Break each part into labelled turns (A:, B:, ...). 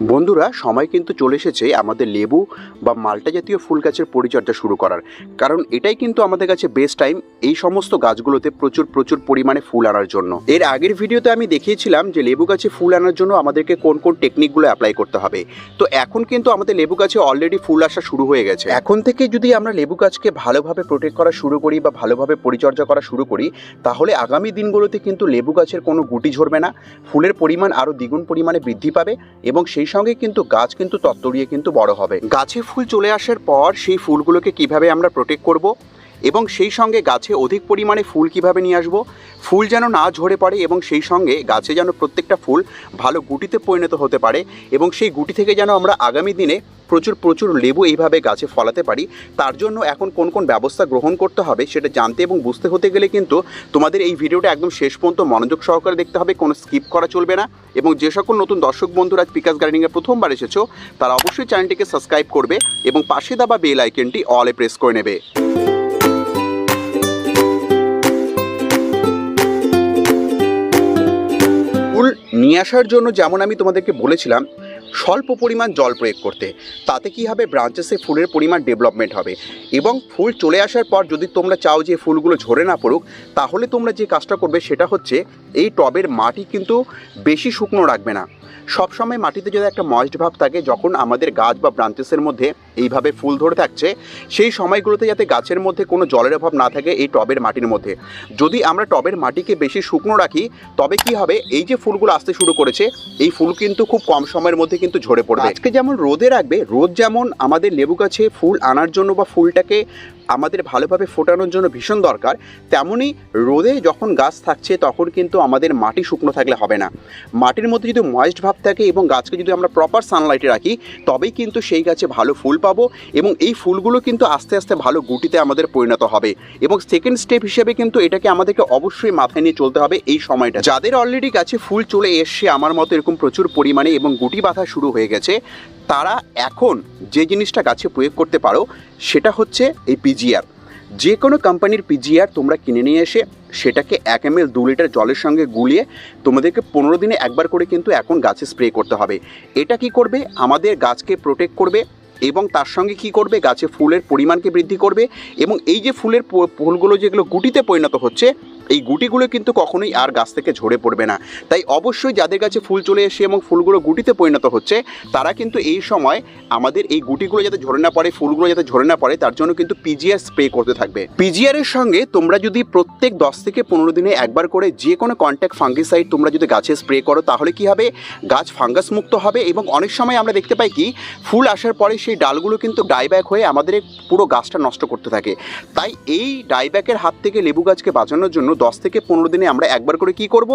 A: বন্ধুরা, সময় কিন্তু চলে এসেছে আমাদের লেবু বা মাল্টা জাতীয় ফুল গাছের পরিচর্যা শুরু করার। কারণ এটাই কিন্তু আমাদের কাছে বেস্ট টাইম এই সমস্ত গাছগুলোতে প্রচুর প্রচুর পরিমাণে ফুল আনার জন্য। এর আগের ভিডিওতে আমি দেখিয়েছিলাম যে লেবু গাছে ফুল আনার জন্য আমাদেরকে কোন কোন টেকনিকগুলো অ্যাপ্লাই করতে হবে। তো এখন কিন্তু আমাদের লেবু গাছে অলরেডি ফুল আসা শুরু হয়ে গেছে। এখন থেকে যদি আমরা লেবু গাছকে ভালোভাবে প্রোটেক্ট করা শুরু করি বা ভালোভাবে পরিচর্যা করা শুরু করি, তাহলে আগামী দিনগুলোতে কিন্তু লেবু গাছের কোনো গুটি ঝরবে না। ফুলের পরিমাণ আরও দ্বিগুণ পরিমাণে বৃদ্ধি পাবে এবং সেই সঙ্গে কিন্তু গাছ কিন্তু তত্তরিয়ে কিন্তু বড় হবে। গাছে ফুল চলে আসার পর সেই ফুলগুলোকে কীভাবে আমরা প্রোটেক্ট করব? এবং সেই সঙ্গে গাছে অধিক পরিমাণে ফুল কীভাবে নিয়ে আসব? ফুল যেন না ঝরে পড়ে এবং সেই সঙ্গে গাছে যেন প্রত্যেকটা ফুল ভালো গুটিতে পরিণত হতে পারে এবং সেই গুটি থেকে যেন আমরা আগামী দিনে প্রচুর প্রচুর লেবু এইভাবে গাছে ফলাতে পারি, তার জন্য এখন কোন কোন ব্যবস্থা গ্রহণ করতে হবে সেটা জানতে এবং বুঝতে হতে গেলে কিন্তু তোমাদের এই ভিডিওটা একদম শেষ পর্যন্ত মনোযোগ সহকারে দেখতে হবে, কোনো স্কিপ করা চলবে না এবং যে সকল নতুন দর্শক বন্ধুরা আজ পিকাস গার্ডেনিংয়ে প্রথমবার এসেছ, তারা অবশ্যই চ্যানেলটিকে সাবস্ক্রাইব করবে এবং পাশে দাবা বেল আইকনটি অলে প্রেস করে নেবে। নিয়ে আসার জন্য যেমন আমি তোমাদেরকে বলেছিলাম, স্বল্প পরিমাণ জল প্রয়োগ করতে। তাতে কি হবে? ব্রাঞ্চেসে ফুলের পরিমাণ ডেভেলপমেন্ট হবে। এবং ফুল চলে আসার পর যদি তোমরা চাও যে ফুলগুলো ঝরে না পড়ুক, তাহলে তোমরা যে কাজটা করবে সেটা হচ্ছে, এই টবের মাটি কিন্তু বেশি শুকনো রাখবে না। সবসময় মাটিতে যদি একটা ময়েস্ট ভাব থাকে, যখন আমাদের গাছ বা ব্রাঞ্চেসের মধ্যে এইভাবে ফুল ধরে থাকছে, সেই সময়গুলোতে যাতে গাছের মধ্যে কোনো জলের অভাব না থাকে এই টবের মাটির মধ্যে। যদি আমরা টবের মাটিকে বেশি শুকনো রাখি, তবে কি হবে? এই যে ফুলগুলো আসতে শুরু করেছে, এই ফুল কিন্তু খুব কম সময়ের মধ্যে কিন্তু ঝরে পড়বে। আজকে যেমন রোদে রাখবে, রোদ যেমন আমাদের লেবু গাছে ফুল আনার জন্য বা ফুলটাকে আমাদের ভালোভাবে ফোটানোর জন্য ভীষণ দরকার। তেমনই রোদে যখন গাছ থাকছে তখন কিন্তু আমাদের মাটি শুকনো থাকলে হবে না। মাটির মধ্যে যদি ময়েস্ট ভাব থাকে এবং গাছকে যদি আমরা প্রপার সানলাইটে রাখি, তবেই কিন্তু সেই গাছে ভালো ফুল পাবো এবং এই ফুলগুলো কিন্তু আস্তে আস্তে ভালো গুটিতে আমাদের পরিণত হবে। এবং সেকেন্ড স্টেপ হিসেবে কিন্তু এটাকে আমাদেরকে অবশ্যই মাথায় নিয়ে চলতে হবে এই সময়টা। যাদের অলরেডি গাছে ফুল চলে এসছে, আমার মতো এরকম প্রচুর পরিমাণে এবং গুটি বাঁধা শুরু হয়ে গেছে, তারা এখন যে জিনিসটা গাছে প্রয়োগ করতে পারো, সেটা হচ্ছে এই পিজিআর যে কোনো কোম্পানির পিজিআর তোমরা কিনে নিয়ে এসে সেটাকে এক এম এল দু লিটার জলের সঙ্গে গুলিয়ে তোমাদেরকে পনেরো দিনে একবার করে কিন্তু এখন গাছে স্প্রে করতে হবে। এটা কি করবে? আমাদের গাছকে প্রোটেক্ট করবে এবং তার সঙ্গে কি করবে? গাছে ফুলের পরিমাণকে বৃদ্ধি করবে এবং এই যে ফুলের ফুলগুলো যেগুলো গুটিতে পরিণত হচ্ছে এই গুটিগুলো কিন্তু কখনোই আর গাছ থেকে ঝরে পড়বে না। তাই অবশ্যই যাদের কাছে ফুল চলে এসে এবং ফুলগুলো গুটিতে পরিণত হচ্ছে, তারা কিন্তু এই সময় আমাদের এই গুটিগুলো যাতে ঝরে না পড়ে, ফুলগুলো যাতে ঝরে না পড়ে, তার জন্য কিন্তু পিজিআর স্প্রে করতে থাকবে। পিজিআর এর সঙ্গে তোমরা যদি প্রত্যেক দশ থেকে পনেরো দিনে একবার করে যে কোনো কন্ট্যাক্ট ফাঙ্গিসাইড তোমরা যদি গাছে স্প্রে করো, তাহলে কি হবে? গাছ ফাঙ্গাস মুক্ত হবে এবং অনেক সময় আমরা দেখতে পাই কি, ফুল আসার পরে সেই ডালগুলো কিন্তু ডাইব্যাক হয়ে আমাদের পুরো গাছটা নষ্ট করতে থাকে। তাই এই ডাইব্যাকের হাত থেকে লেবু গাছকে বাঁচানোর জন্য দশ থেকে পনেরো দিনে আমরা একবার করে কি করব?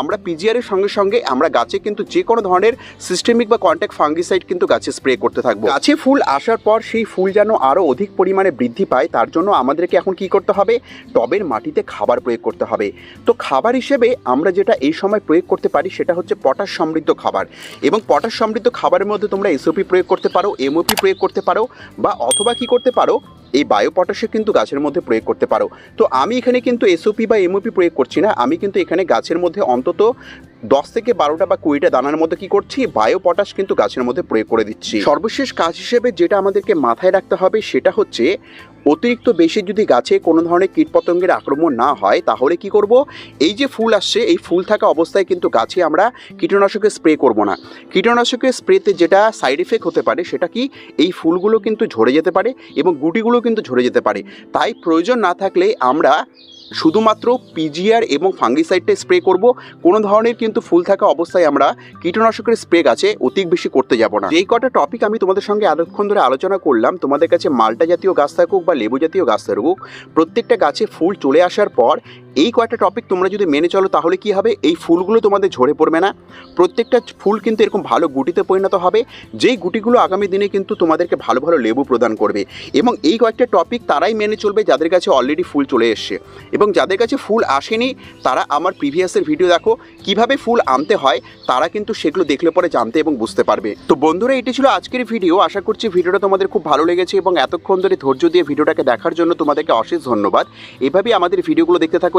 A: আমরা পিজিআরের সঙ্গে সঙ্গে আমরা গাছে কিন্তু যে কোনো ধরনের সিস্টেমিক বা কন্ট্যাক্ট ফাঙ্গিসাইড কিন্তু গাছে স্প্রে করতে থাকব। গাছে ফুল আসার পর সেই ফুল যেন আরও অধিক পরিমাণে বৃদ্ধি পায়, তার জন্য আমাদেরকে এখন কি করতে হবে? টবের মাটিতে খাবার প্রয়োগ করতে হবে। তো খাবার হিসেবে আমরা যেটা এই সময় প্রয়োগ করতে পারি সেটা হচ্ছে পটাশ সমৃদ্ধ খাবার। এবং পটাশ সমৃদ্ধ খাবারের মধ্যে তোমরা এসওপি প্রয়োগ করতে পারো এমওপি প্রয়োগ করতে পারো বা অথবা কি করতে পারো? এই বায়ো পটাশে কিন্তু গাছের মধ্যে প্রয়োগ করতে পারো। তো আমি এখানে কিন্তু এসওপি বা এমওপি প্রয়োগ করছি না। আমি কিন্তু এখানে গাছের মধ্যে অন্তত দশ থেকে বারোটা বা কুড়িটা দানার মধ্যে কি করছি? বায়ো পটাশ কিন্তু গাছের মধ্যে প্রয়োগ করে দিচ্ছি। সর্বশেষ কাজ হিসেবে যেটা আমাদেরকে মাথায় রাখতে হবে সেটা হচ্ছে, অতিরিক্ত বেশি যদি গাছে কোনো ধরনের কীটপতঙ্গের আক্রমণ না হয়, তাহলে কি করব? এই যে ফুল আসছে, এই ফুল থাকা অবস্থায় কিন্তু গাছে আমরা কীটনাশকের স্প্রে করব না। কীটনাশকের স্প্রেতে যেটা সাইড এফেক্ট হতে পারে সেটা কি? এই ফুলগুলো কিন্তু ঝরে যেতে পারে এবং গুটিগুলো কিন্তু ঝরে যেতে পারে। তাই প্রয়োজন না থাকলে আমরা শুধুমাত্র পিজিআর এবং ফাঙ্গিসাইডটা স্প্রে করব। কোনো ধরনের কিন্তু ফুল থাকা অবস্থায় আমরা কীটনাশকের স্প্রে গাছে অতি বেশি করতে যাব না। এই কটা টপিক আমি তোমাদের সঙ্গে এতক্ষণ ধরে আলোচনা করলাম, তোমাদের কাছে মালটা জাতীয় গাছ থাকুক বা লেবু জাতীয় গাছ থাকুক, প্রত্যেকটা গাছে ফুল চলে আসার পর এই কয়েকটা টপিক তোমরা যদি মেনে চলো, তাহলে কি হবে? এই ফুলগুলো তোমাদের ঝরে পড়বে না। প্রত্যেকটা ফুল কিন্তু এরকম ভালো গুটিতে পরিণত হবে। যেই গুটিগুলো আগামী দিনে কিন্তু তোমাদেরকে ভালো ভালো লেবু প্রদান করবে। এবং এই কয়েকটা টপিক তারাই মেনে চলবে, যাদের কাছে অলরেডি ফুল চলে এসছে। এবং যাদের কাছে ফুল আসেনি, তারা আমার প্রিভিয়াসের ভিডিও দেখো, কীভাবে ফুল আনতে হয়, তারা কিন্তু সেগুলো দেখলে পরে জানতে এবং বুঝতে পারবে। তো বন্ধুরা, এটি ছিল আজকের ভিডিও আশা করছি ভিডিওটা তোমাদের খুব ভালো লেগেছে এবং এতক্ষণ ধরে ধৈর্য দিয়ে ভিডিওটাকে দেখার জন্য তোমাদেরকে অশেষ ধন্যবাদ। এভাবেই আমাদের ভিডিওগুলো দেখতে থাকো।